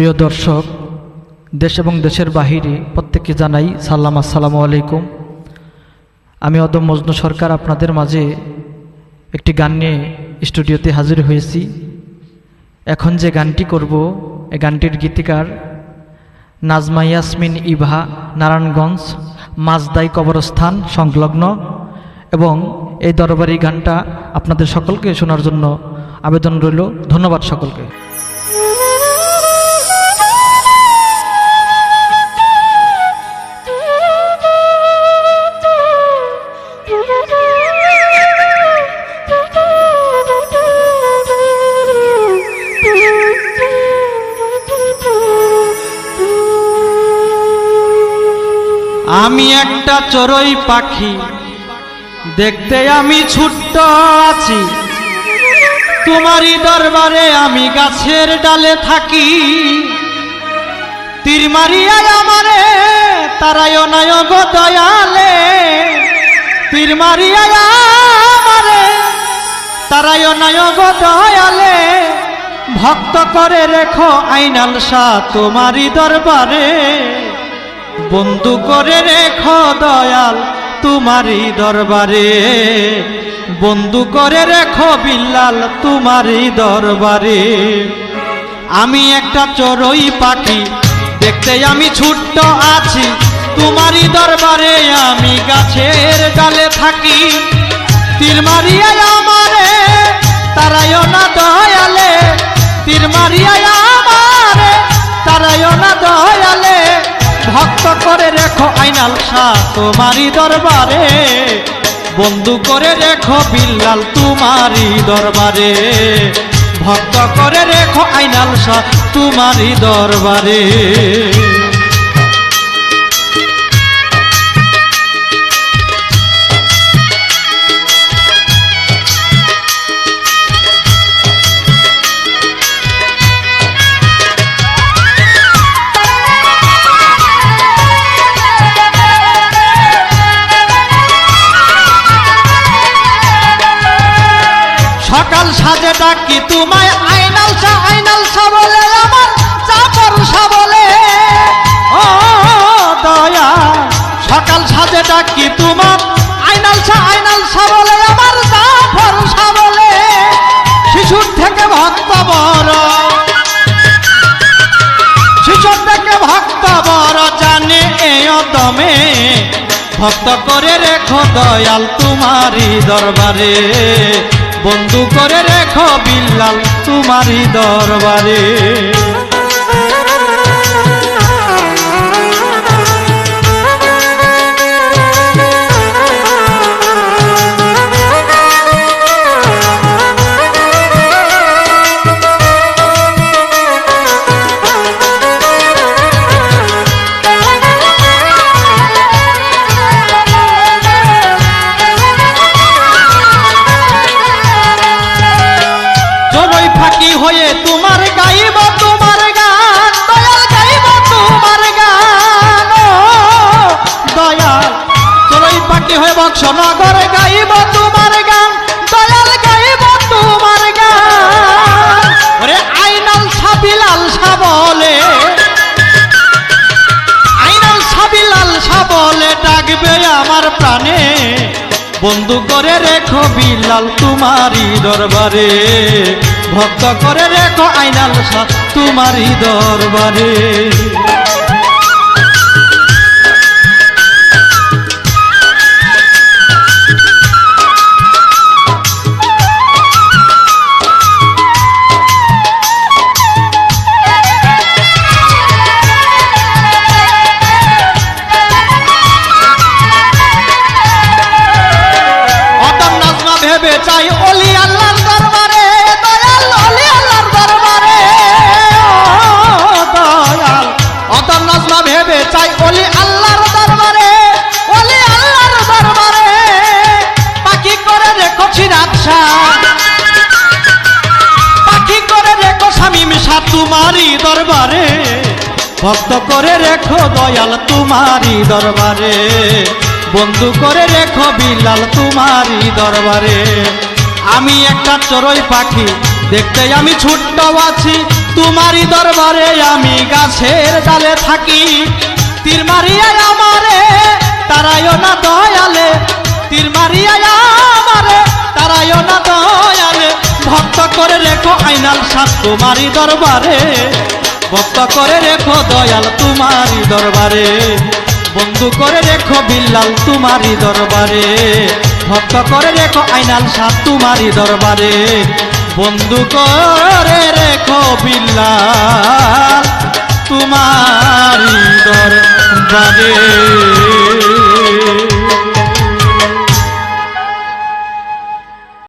প্রিয় দর্শক, দেশ এবং দেশের বাহিরে প্রত্যেককে জানাই সাল্লাম আসসালামু আলাইকুম। আমি অদম মজনু সরকার, আপনাদের মাঝে একটি গান নিয়ে স্টুডিওতে হাজির হয়েছি। এখন যে গানটি করব এই গানটির গীতিকার নাজমা ইয়াসমিন ইভা নারায়ণগঞ্জ, মাজদাই কবরস্থান, সংলগ্ন। এবং এই দরবারি গানটা আপনাদের সকলকে শোনার জন্য আবেদন রইল। ধন্যবাদ সকলকে। আমি একটা চড়ুই পাখি। দেখতে আমি ছুট্ট আছি। তোমারই দরবারে আমি গাছের ডালে থাকি। তীর মারিয়ায় আমারে তারায় নয় গো দয়ালে। তীর মারিয়ায় আমারে তারায় নয় গো দয়ালে। ভক্ত করে রেখো আইনাল শাহ তোমারই দরবারে। বন্ধু করে রেখো দয়াল তোমারই দরবারে। বন্ধু করে রেখো বিল্লাল তোমারই দরবারে। আমি একটা চড়ুই পাখি, দেখতে আমি ছুট্ট আছি। তোমারই দরবারে আমি গাছের ডালে থাকি। তীর মারিয়ায় আমারে তারায় না দয়ালে তীর মারিয়ায় আইনাল শাহ তোমারই দরবারে। বন্ধু করে রেখো বিল্লাল তোমারই দরবারে। ভক্ত করে রেখো আইনাল শাহ তোমারই দরবারে। ডাকি তোমায় আইনাল সা আইনাল সা বলে আমার চাপর সা ও দয়া, সকাল সাজে ডাকি তোমার? আইনাল সা আইনাল সা বলে আমার চাপর সা শিশুর থেকে ভক্ত বড়। শিশুর থেকে ভক্ত বড় জানে এ দমে ভক্ত করে রেখো দয়াল তোমারই দরবারে। বন্ধু করে রেখো বিল্লাল তোমারই দরবারে। বন্ধু করে রেখো বিলাল তোমারই দরবারে। ভক্ত করে রেখো আইনাল শাহ তোমারই দরবারে। চাই অলি আল্লাহর দরবারে অলি আল্লাহর দরবারে। দয়াল নাজমা ভেবে চাই অলি দরবারে অলি দরবারে। করে রেখো করে রেখো স্বামী মিশা দরবারে। ভক্ত করে রেখো দয়াল তোমারই দরবারে। বন্ধু করে রেখো বিলাল তোমারই দরবারে। আমি একটা চড়ুই পাখি, দেখতে আমি ছোট্ট আছি। তোমারই দরবারে আমি গাছের ডালে থাকি। তীর মারিয়ায় আমারে, তারায়ও না দয়ালে। তীর মারিয়ায় আমারে, তারায়ও না দয়ালে। ভক্ত করে রেখো আইনাল সাত তোমারই দরবারে। ভক্ত করে রেখো দয়াল তোমারই দরবারে। বন্ধু করে রেখো বিল্লাল তোমারই দরবারে। ভক্ত করে রেখো আইনাল সাপ তোমারই দরবারে। বন্ধু করে রেখো বিল্লা তোমারই দরবারে।